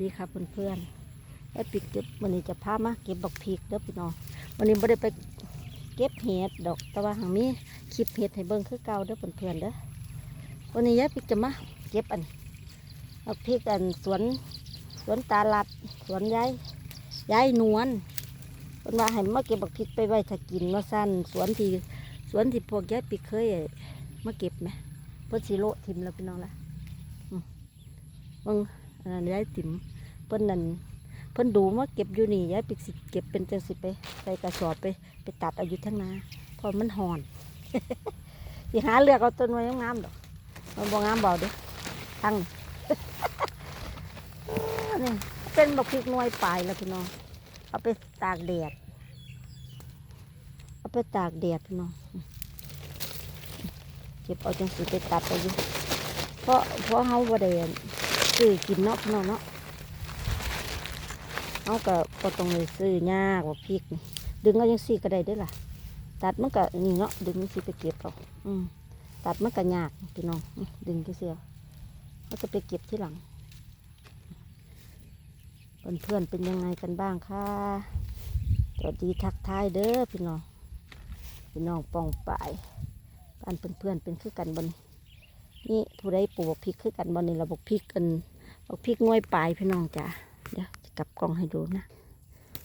ดีครับเพื่อนๆไอ้ปิกเก็บวันนี้จะพามาเก็บบักพริกเด้อพี่น้องวันนี้ไม่ได้ไปเก็บเห็ดดอกแต่ว่าหางมีคลิปเห็ดให้เบิ่งคือเก่าเด้อเพื่อนๆเด้อวันนี้ยายปิกจะมาเก็บอันบักพริกอันสวนสวนตาลัดสวนยายยายนวลเพิ่นว่าให้มาเก็บบักพริกไปไว้ถ้ากินว่าสั้นสวนที่สวนที่พวกยายปิกเคยมาเก็บไหมเพิ่นสิโลทิมแล้วพี่น้องละมเบิ่ง ยายติ๋มเพิ่นนั่นเพิ่นดูมาเก็บอยู่นี่ยายปิกสิเก็บเป็นจังสิไปใส่กระสอบไป ไปตัดอายุทั้งนาเพราะมันหอนสิหาเลือกเอาต้นไม้งามดอกมันบ่งามเบาเด้อตั้งนี่เป็นบักพริกนวยปลายแล้วพี่น้องเอาไปตากแดดเอาไปตากแดดพี่น้องเก็บเอาจังสิไปตัดอายู่เพราะเพราะเฮาบ่ได้ ซื้อกินเนาะพี่น้องเนาะเอาก็ก็ต้องเลยซื้อยากว่าพริกนี่ดึงเอายังสี่ก็ได้ด้วยล่ะ ตัดมันก็นี่เนาะดึงสิไปเก็บเอาอืมตัดมันก็ยากพี่น้องดึงก็เสียเขาจะไปเก็บที่หลังเพื่อนเพื่อนเป็นยังไงกันบ้างคะสวัสดีทักทายเด้อพี่น้องพี่น้องปองปายบ้านเพื่อนเพื่อนเป็นคือกันบนนี่ผู้ใดปลูกพริกคือกันบนนี่เราบอกพริกกัน บอกพริกง่วยปลายพี่น้องจ้ะเดี๋ยวจะกลับกล้องให้ดูนะ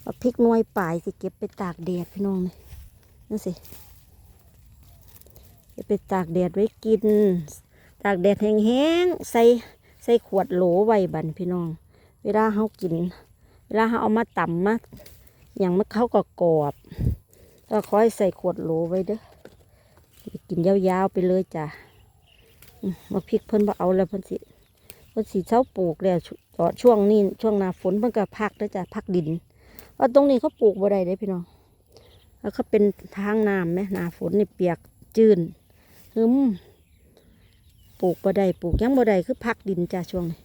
เอาพริกหน่วยปลายสิเก็บไปตากแดดพี่น้องนี่นั่นสิเก็บไปตากแดดไว้กิน ตากแดดแห้งๆใส่ใส่ขวดโหลไว้บันพี่น้อง เวลาเขากิน เวลาเขาเอามาตำมาอย่างมันเขาก็กรอบก็คอยใส่ขวดโหลไว้เด้อกินยาวๆไปเลยจ้ะมาพริกเพิ่นบ่เอาแล้วเพิ่นสิ พิ่นสีเช้าปลูกแล้วต่อช่วงนี้ช่วงหน้าฝนมันก็พักแล้วจ้ะพักดินว่าตรงนี้เขาปลูกบ่ได้เด้พี่น้องแล้วเขาเป็นทางน้ำไหมหน้าฝนนี่เปียกจืนหึมปลูกบ่ได้ปลูกยังบ่ได้คือพักดินจ้ะช่วงนี้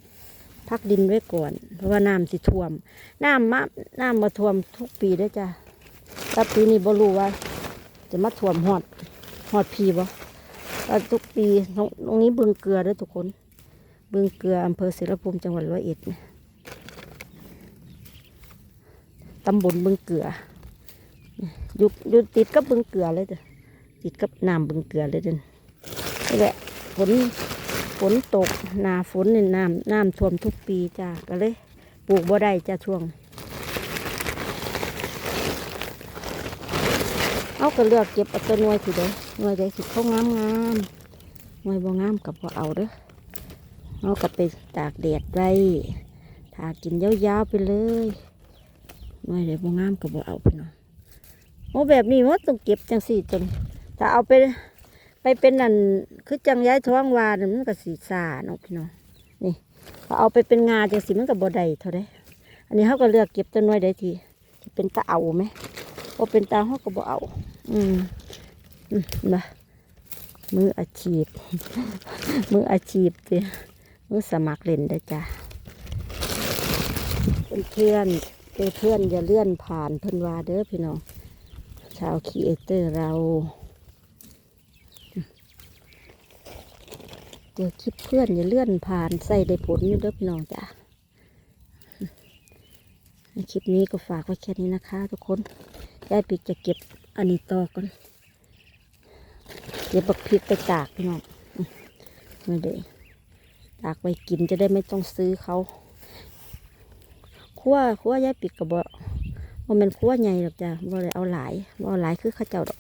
พักดินไว้ก่อน เพราะว่าน้ำสิท่วม น้ำมาน้ำมาท่วมทุกปีได้จ้ะแต่ปีนี้บ่รู้ว่า จะมาท่วมหอดหอดพีบ่ทุกปีตรงนี้บึงเกลือด้อทุกคน บึงเกลืออำเภอศิลภูมิจังหวัดร้อยเอ็ดตำบลบึงเกลืออยู่อยู่ติดกับบึงเกลือเลยจ้ะติดกับน้ำบึงเกลือเลยเด้อนี่แหละฝนฝนตกนาฝนเนี่ยน้ำน้ำท่วมทุกปีจ้าก็เลย ปลูกบ่ได้จ้าช่วงเอาก็เลือกเก็บเอาตัวหน่วยสิเด้อหน่วยใดสิเขางามงามหน่วยบ่งามกับบ่เอาเด้อ เอากลับไปตากแดดไว้ถากินยาวๆไปเลยหน่อยเดี๋ยวบงามก็บเอาไปเนาะโอ้แบบนี้มันต้องเก็บจังสี่จนถ้าเอาไปไปเป็นนั่นคือจังย้ายท้องวาน่ะมันก็สีสาเนาะพี่น้องนี่ถ้าเอาไปเป็นงาจังสีมันก็บ่ได้เท่าไดอันนี้เขาก็เลือกเก็บตัวน้อยได้ทีที่เป็นตาเอาไหมพอเป็นตาเขาก็บ่เอา อืมอืมมามืออาชีพ มืออาชีพเจ้ มือสมัครเล่นได้จ้ะเพื่อนเพื่อนเพื่อนอย่าเลื่อนผ่านเพิ่นวาเด้อพี่น้อง ชาวครีเอเตอร์เราเจอคลิปเพื่อนอย่าเลื่อนผ่านใส่ได้ผลอยู่เด้อพี่น้องจ้ะในคลิปนี้ก็ฝากไว้แค่นี้นะคะ ทุกคนยายปิกจะเก็บอันนี้ต่อก่อนเดี๋ยวบักพริกไปตากพี่น้องอืมมาเด้ ตากไว้กินจะได้ไม่ต้องซื้อเขาขั้วขั้วยายปิดกระบอกว่ามันขั้วใหญ่หรอกจ้ะว่าเลยเอาหลายว่าเอาหลายคือข้าวเจ้าดอก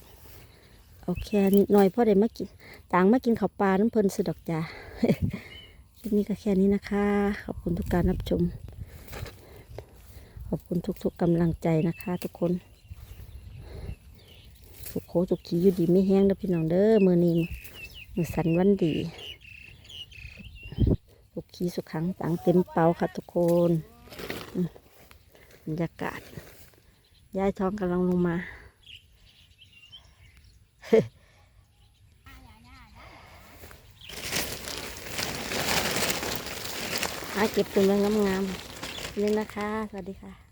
เอาแค่นิดหน่อยพราะได้มากินต่างมากินข้าวปลาน้ำเพลินสุดดอกจ้ะคลิปนี้ก็แค่นี้นะคะ ขอบคุณทุกการรับชม ขอบคุณทุกๆกำลังใจนะคะ ทุกคนสุขโขสุขีอยู่ดีไม่แห้งเด้อพี่น้องเด้อมือนี้มือสันวันดี ชีสุขังตังเต็มเปาค่ะทุกคนบรรยากาศยายทองกำลังลงมา หาเก็บตัวงงามๆนี่นะคะ สวัสดีค่ะ